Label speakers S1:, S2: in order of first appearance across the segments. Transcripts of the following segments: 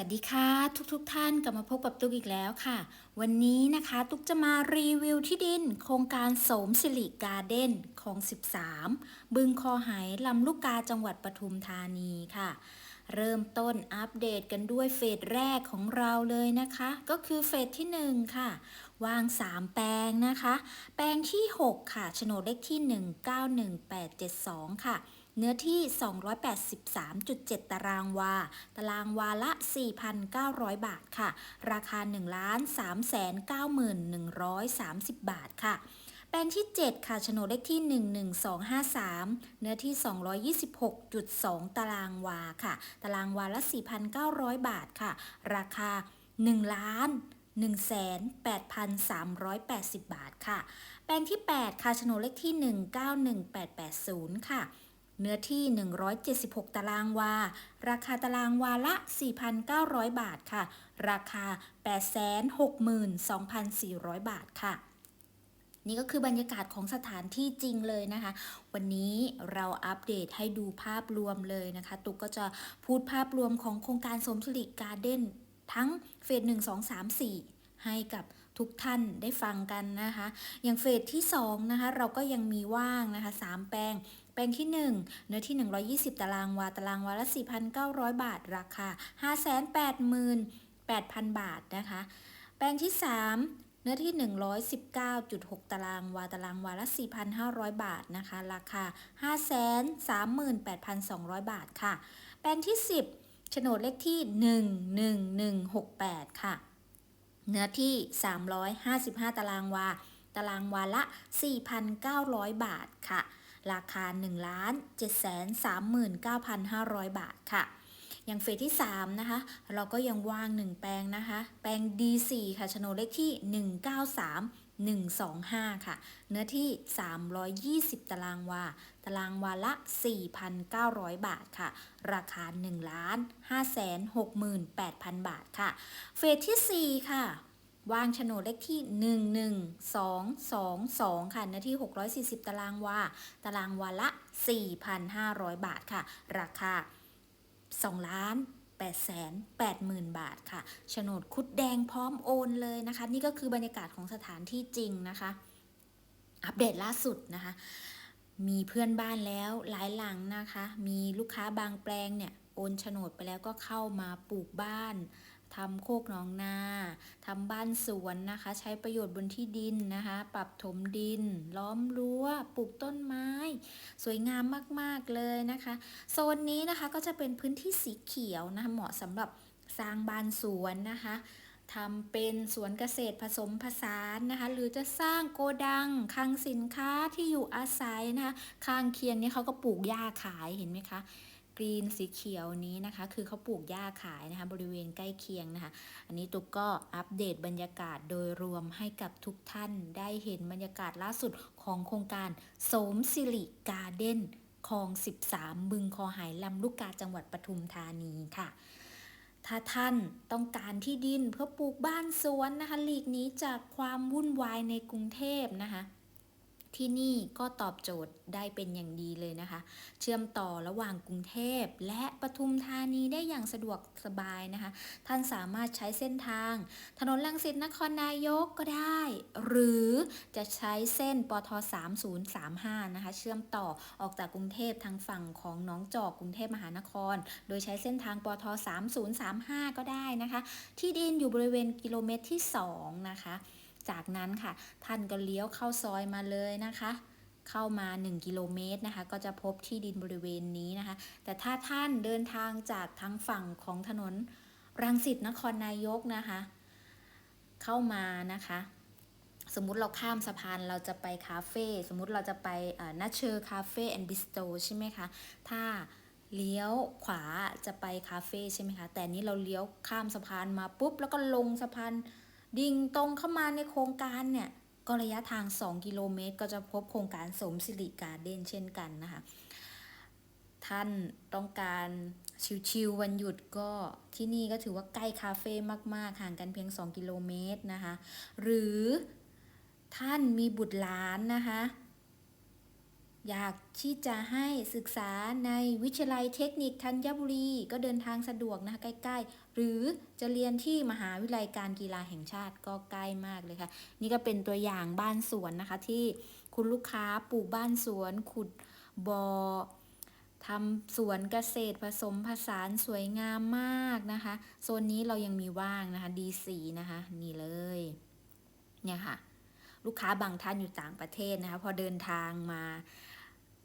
S1: วัสดีค่ะทุกๆทท่านกลับมาพบกับตุ๊กอีกแล้วค่ะ วันนี้นะคะตุ๊กจะมารีวิวที่ดิน โครงการโสมสิริการ์เด้นของ 13 บึงคอหายลำลูกกาจังหวัดปทุมธานีค่ะ เริ่มต้นอัปเดตกันด้วยเฟสแรกของเราเลยนะคะ ก็คือเฟสที่ 1 ค่ะ วาง 3 แปลงนะคะ แปลงที่ 6 ค่ะโฉนดเลขที่ 191872 ค่ะ เนื้อที่ 283.7 ตารางวา ตารางวาละ 4,900 บาทค่ะ ราคา 1 3 9 1 3 0 บาทค่ะแปลงที่ 7 ค่ะ โฉนดเลขที่ 11253 เนื้อที่ 226.2 ตารางวาค่ะ ตารางวาละ 4,900 บาทค่ะ ราคา 1 ล้าน18,380 บาทค่ะ แปลงที่ 8 ค่ะ โฉนดเลขที่ 191880 ค่ะ เนื้อที่ 176 ตารางวา ราคาตารางวาละ 4,900 บาทค่ะ ราคา 862,400 บาทค่ะ นี่ก็คือบรรยากาศของสถานที่จริงเลยนะคะ วันนี้เราอัปเดตให้ดูภาพรวมเลยนะคะ ตุ๊กก็จะพูดภาพรวมของโครงการสมสิริการ์เด้นทั้งเฟส 1 2 3 4 ให้กับทุกท่านได้ฟังกันนะคะ อย่างเฟสที่ 2 นะคะ เราก็ยังมีว่างนะคะ 3 แปลง แปลงที่ 1 เนื้อที่ 120 ตารางวา ตารางวาละ 4,900 บาท ราคา 588,000 บาทนะคะ แปลงที่ 3 เนื้อที่ 119.6 ตารางวา ตารางวาละ 4,500 บาทนะคะ ราคา 538,200 บาทค่ะ แปลงที่ 10โฉนดเลขที่ 11168 ค่ะ เนื้อที่ 355 ตารางวา ตารางวาละ 4,900 บาทค่ะ ราคา 1 739,500 บาทค่ะ อย่างเฟสที่ 3 นะคะ เราก็ยังว่าง 1 แปลงนะคะ แปลง D4 ค่ะโฉนดเลขที่ 193 125 ค่ะ เนื้อที่ 320 ตารางวา ตารางวาละ 4,900 บาทค่ะ ราคา 1 5 6 8 0 0 0 บาทค่ะ เฟสที่ 4 ค่ะ วางโฉนดเลขที่ 11222 ค่ะเนื้อที่ 640 ตารางวา ตารางวาละ 4,500 บาทค่ะ ราคา 2 ล้าน8แสน8หมื่นบาทค่ะ โฉนดคุดแดงพร้อมโอนเลยนะคะ นี่ก็คือบรรยากาศของสถานที่จริงนะคะ อัปเดตล่าสุดนะคะ มีเพื่อนบ้านแล้วหลายหลังนะคะ มีลูกค้าบางแปลงเนี่ย โอนโฉนดไปแล้วก็เข้ามาปลูกบ้าน ทำโคกหนองนาทำบ้านสวนนะคะ ใช้ประโยชน์บนที่ดินนะคะ ปรับถมดิน ล้อมรั้ว ปลูกต้นไม้ สวยงามมากๆเลยนะคะ โซนนี้นะคะก็จะเป็นพื้นที่สีเขียวนะคะเหมาะสำหรับสร้างบ้านสวนนะคะทำเป็นสวนเกษตรผสมผสานนะคะ หรือจะสร้างโกดังคลังสินค้าที่อยู่อาศัยนะคะ ข้างเคียงนี้เขาก็ปลูกหญ้าขายเห็นไหมคะ กรีนสีเขียวนี้นะคะ คือเขาปลูกหญ้าขายนะคะบริเวณใกล้เคียงนะคะ อันนี้ตุ๊กก็อัปเดตบรรยากาศโดยรวมให้กับทุกท่านได้เห็นบรรยากาศล่าสุดของโครงการโสมสิริการ์เด้นคลอง 13 บึงคอหายลำลูกกาจังหวัดปทุมธานีค่ะ ถ้าท่านต้องการที่ดินเพื่อปลูกบ้านสวนนะคะหลีกหนี้จากความวุ่นวายในกรุงเทพนะคะ ที่นี่ก็ตอบโจทย์ได้เป็นอย่างดีเลยนะคะ เชื่อมต่อระหว่างกรุงเทพและปทุมธานีได้อย่างสะดวกสบายนะคะ ท่านสามารถใช้เส้นทาง ถนนลังสิตนครนายกก็ได้ หรือจะใช้เส้นปท3035นะคะ เชื่อมต่อออกจากกรุงเทพทางฝั่งของน้องจอกกรุงเทพมหานคร โดยใช้เส้นทางปท3035 ก็ได้นะคะ ที่ดินอยู่บริเวณกิโลเมตรที่ 2 นะคะ จากนั้นค่ะ ท่านก็เลี้ยวเข้าซอยมาเลยนะคะ เข้ามา 1 กิโลเมตรนะคะ ก็จะพบที่ดินบริเวณนี้นะคะ แต่ถ้าท่านเดินทางจากทางฝั่งของถนนรังสิตนครนายกนะคะ เข้ามานะคะ สมมุติเราข้ามสะพานเราจะไปคาเฟ่สมมุติเราจะไปนัชเชอร์คาเฟ่แอนด์บิสโตใช่ไหมคะ ถ้าเลี้ยวขวาจะไปคาเฟ่ใช่ไหมคะ แต่นี้เราเลี้ยวข้ามสะพานมาปุ๊บ แล้วก็ลงสะพาน ดิ่งตรงเข้ามาในโครงการเนี่ยก็ระยะทาง 2 กิโลเมตร ก็จะพบโครงการสมสิริการ์เด้นเช่นกันนะคะ ท่านต้องการชิวๆวันหยุดก็ที่นี่ก็ถือว่าใกล้คาเฟ่มากๆ ห่างกันเพียง 2 กิโลเมตรนะคะ หรือท่านมีบุตรหลานนะคะ อยากที่จะให้ศึกษาในวิทยาลัยเทคนิคธัญบุรี ก็เดินทางสะดวกนะคะใกล้ ๆ หรือจะเรียนที่มหาวิทยาลัยการกีฬาแห่งชาติก็ใกล้มากเลยค่ะ นี่ก็เป็นตัวอย่างบ้านสวนนะคะ ที่คุณลูกค้าปลูกบ้านสวน ขุดบ่อทำสวนเกษตรผสมผสานสวยงามมากนะคะ โซนนี้เรายังมีว่างนะคะ D4 นะคะ นี่เลย เนี่ยค่ะ ลูกค้าบางท่านอยู่ต่างประเทศนะคะ พอเดินทางมา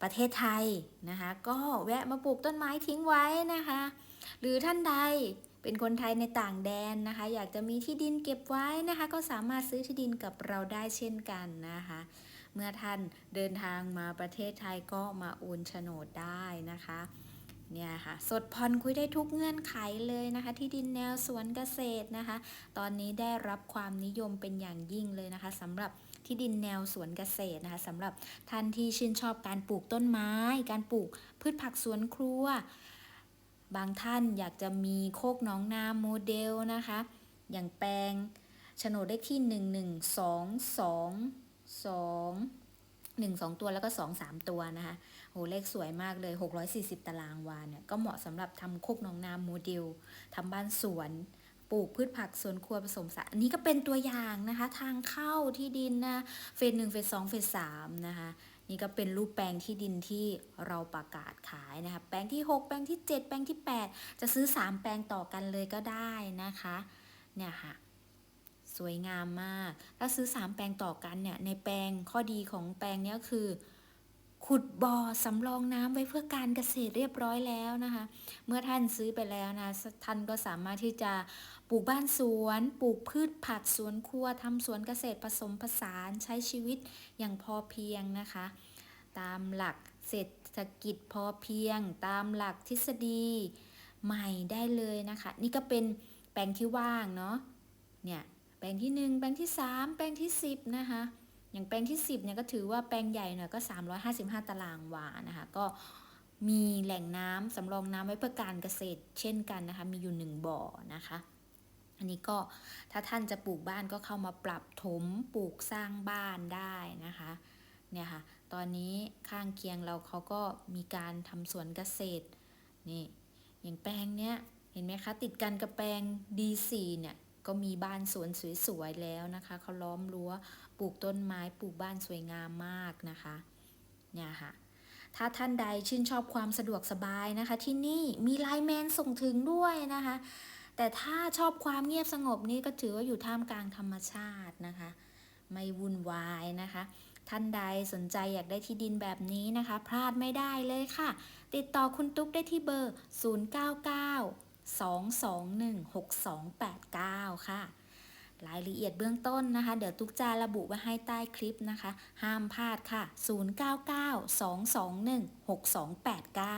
S1: ประเทศไทยนะคะ ก็แวะมาปลูกต้นไม้ทิ้งไว้นะคะ หรือท่านใดเป็นคนไทยในต่างแดนนะคะ อยากจะมีที่ดินเก็บไว้นะคะ ก็สามารถซื้อที่ดินกับเราได้เช่นกันนะคะ เมื่อท่านเดินทางมาประเทศไทยก็มาโอนโฉนดได้นะคะเนี่ยค่ะสดผ่อนคุยได้ทุกเงื่อนไขเลยนะคะ ที่ดินแนวสวนเกษตรนะคะ ตอนนี้ได้รับความนิยมเป็นอย่างยิ่งเลยนะคะสำหรับ ที่ดินแนวสวนเกษตรนะคะสำหรับท่านที่ชื่นชอบการปลูกต้นไม้ การปลูกพืชผักสวนครัว บางท่านอยากจะมีโคกน้องนาโมเดลนะคะ อย่างแปลงโฉนดเลขที่ 1 1 2 2 2 1 2 ตัวแล้วก็ 2 3 ตัวนะคะโหเลขสวยมากเลย 640 ตารางวาเนี่ยก็เหมาะสำหรับทำโคกน้องนาโมเดลทำบ้านสวน ปลูกพืชผักสวนครัวผสมสารอันนี้ก็เป็นตัวอย่างนะคะ ทางเข้าที่ดินนะเฟสหนึ่งเฟสสองเฟสสามนะคะนี่ก็เป็นรูปแปลงที่ดินที่เราประกาศขายนะคะแปลงที่ 6 แปลงที่ 7 แปลงที่ 8 จะซื้อ 3 แปลงต่อกันเลยก็ได้นะคะเนี่ยค่ะสวยงามมาก ถ้าซื้อ 3 แปลงต่อกันเนี่ยในแปลงข้อดีของแปลงนี้ยคือ ขุดบ่อสำรองน้ำไว้เพื่อการเกษตรเรียบร้อยแล้วนะคะ เมื่อท่านซื้อไปแล้วนะ ท่านก็สามารถที่จะปลูกบ้านสวน ปลูกพืชผักสวนครัวทำสวนเกษตรผสมผสานใช้ชีวิตอย่างพอเพียงนะคะ ตามหลักเศรษฐกิจพอเพียง ตามหลักทฤษฎีใหม่ได้เลยนะคะ นี่ก็เป็นแปลงที่ว่างเนาะเนี่ยแปลงที่ 1 แปลงที่ 3 แปลงที่ 10 นะคะ อย่างแปลงที่ 10เนี่ยก็ถือว่าแปลงใหญ่หน่อยก็ 355 ตารางวานะคะ ก็มีแหล่งน้ำสำรองน้ำไว้เพื่อการเกษตรเช่นกันนะคะ มีอยู่1บ่อนะคะ อันนี้ก็ถ้าท่านจะปลูกบ้านก็เข้ามาปรับถมปลูกสร้างบ้านได้นะคะเนี่ยค่ะ ตอนนี้ข้างเคียงเราเขาก็มีการทำสวนเกษตรนี่อย่างแปลงเนี้ยเห็นไหมคะ ติดกันกับแปลง D4 เนี่ย ก็มีบ้านสวนสวยๆแล้วนะคะเขาล้อมรั้วปลูกต้นไม้ปลูกบ้านสวยงามมากนะคะเนี่ยค่ะ ถ้าท่านใดชื่นชอบความสะดวกสบายนะคะ ที่นี่มีไลน์แมนส่งถึงด้วยนะคะ แต่ถ้าชอบความเงียบสงบนี่ก็ถือว่าอยู่ท่ามกลางธรรมชาตินะคะ ไม่วุ่นวายนะคะท่านใดสนใจอยากได้ที่ดินแบบนี้นะคะ พลาดไม่ได้เลยค่ะ ติดต่อคุณตุ๊กได้ที่เบอร์ 099 221 6289 ค่ะ รายละเอียดเบื้องต้นนะคะ เดี๋ยวตุ๊กจะระบุไว้ให้ใต้คลิปนะคะ ห้ามพลาดค่ะ 099 221 6289